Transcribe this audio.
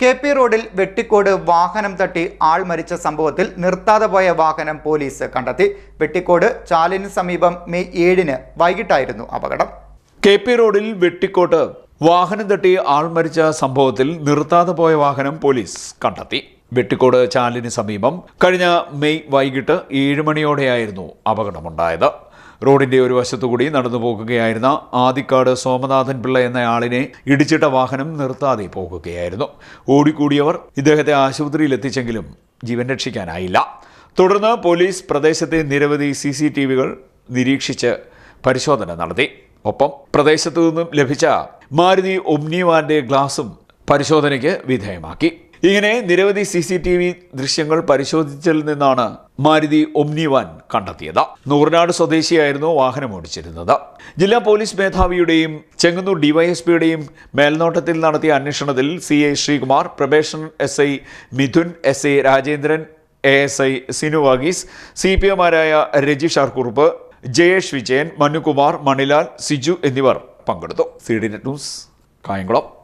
K P റോഡിൽ വെട്ടിക്കോട് വാഹനം തട്ടി ആൾ മരിച്ച സംഭവത്തിൽ നിർത്താതെ പോയ വാഹനം പോലീസ് കണ്ടെത്തി. വെട്ടിക്കോട് ചാലിന് സമീപം മെയ് ഏഴിന് വൈകിട്ടായിരുന്നു അപകടം. കെ പി റോഡിൽ വെട്ടിക്കോട്ട് വാഹനം തട്ടി ആൾ മരിച്ച സംഭവത്തിൽ നിർത്താതെ പോയ വാഹനം പോലീസ് കണ്ടെത്തി. വെട്ടിക്കോട് ചാലിന് സമീപം കഴിഞ്ഞ മെയ് വൈകിട്ട് ഏഴ് മണിയോടെയായിരുന്നു അപകടമുണ്ടായത്. റോഡിന്റെ ഒരു വശത്തുകൂടി നടന്നു പോകുകയായിരുന്ന ആദിക്കാട് സോമനാഥൻ പിള്ള എന്നയാളിനെ ഇടിച്ചിട്ട വാഹനം നിർത്താതെ പോകുകയായിരുന്നു. ഓടിക്കൂടിയവർ ഇദ്ദേഹത്തെ ആശുപത്രിയിൽ എത്തിച്ചെങ്കിലും ജീവൻ രക്ഷിക്കാനായില്ല. തുടർന്ന് പോലീസ് പ്രദേശത്തെ നിരവധി സി സി ടി വികൾ നിരീക്ഷിച്ച് പരിശോധന നടത്തി. ഒപ്പം പ്രദേശത്തു നിന്നും ലഭിച്ച മാരുതി ഒമ്നിവാന്റെ ഗ്ലാസും പരിശോധനയ്ക്ക് വിധേയമാക്കി. ഇങ്ങനെ നിരവധി സി സി ടി വി ദൃശ്യങ്ങൾ പരിശോധിച്ചതിൽ നിന്നാണ് മാരുതി ഒംനിവാൻ കണ്ടെത്തിയത്. നൂറിനാട് സ്വദേശിയായിരുന്നു വാഹനം ഓടിച്ചിരുന്നത്. ജില്ലാ പോലീസ് മേധാവിയുടെയും ചെങ്ങന്നൂർ ഡിവൈഎസ്പിയുടെയും മേൽനോട്ടത്തിൽ നടത്തിയ അന്വേഷണത്തിൽ C Sreekumar probation S I Mithun S Rajendran A S I Sinu Varghese C P എമാരായ Rajish R Kurup Jayesh Vijayan Manukumar Manilal Siju എന്നിവർ പങ്കെടുത്തു. C D net news Kayamkulam.